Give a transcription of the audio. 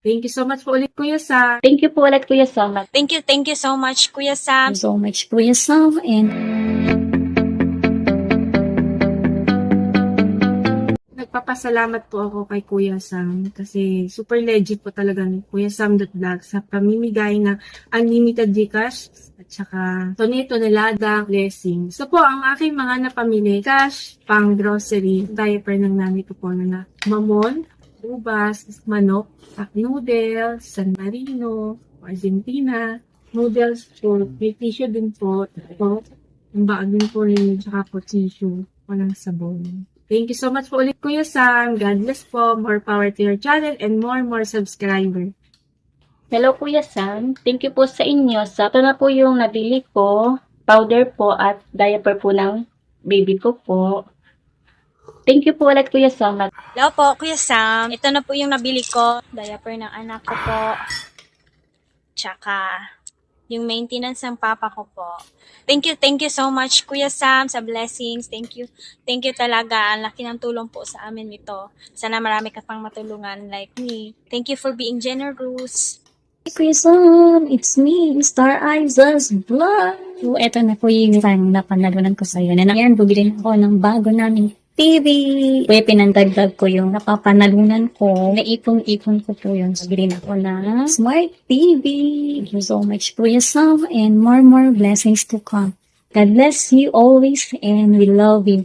Thank you so much po ulit, Kuya Sam. Thank you po ulit, Kuya Sam. Thank you, thank you so much, Kuya Sam. so much, Kuya Sam. And Nagpapasalamat po ako kay Kuya Sam kasi super legit po talaga ni Kuya Sam Vlog sa pamimigay ng unlimited Gcash at saka tonito nalada blessing. So po, ang aking mga napamili, cash, pang grocery, diaper ng nanay ko po na na mamon, ubas, manok, pack noodles, San Marino, Argentina, noodles po, may tissue din po, po, ang baag din po rin, tsaka po tissue, walang sabon. Thank you so much po ulit, Kuya Sam. God bless po. More power to your channel and more, more subscriber. hello, Kuya Sam. Thank you po sa inyo. Sa ito na po yung nabili ko. Powder po at diaper po ng baby ko po. Thank you po ulit, Kuya Sam. Hello po, Kuya Sam. Ito na po yung nabili ko. Diaper ng anak ko po. Tsaka, yung maintenance ng papa ko po. Thank you, thank you so much, Kuya Sam, sa blessings. Thank you, thank you talaga. Ang laki ng tulong po sa amin nito. Sana marami ka pang matulungan like me. Thank you for being generous. Kuya Sam, it's me, Star Isles Vlog. So, eto na po yung time na panalunan ko sa'yo. Na ngayon, bumili ako ng bago naming TV. Kuya, pinandagdag ko yung napapanalunan ko. Naipon-ipon ko po yun. Na ako ng Smart TV. Thank you so much, Kuya Sam, and more, more blessings to come. God bless you always, and we love you.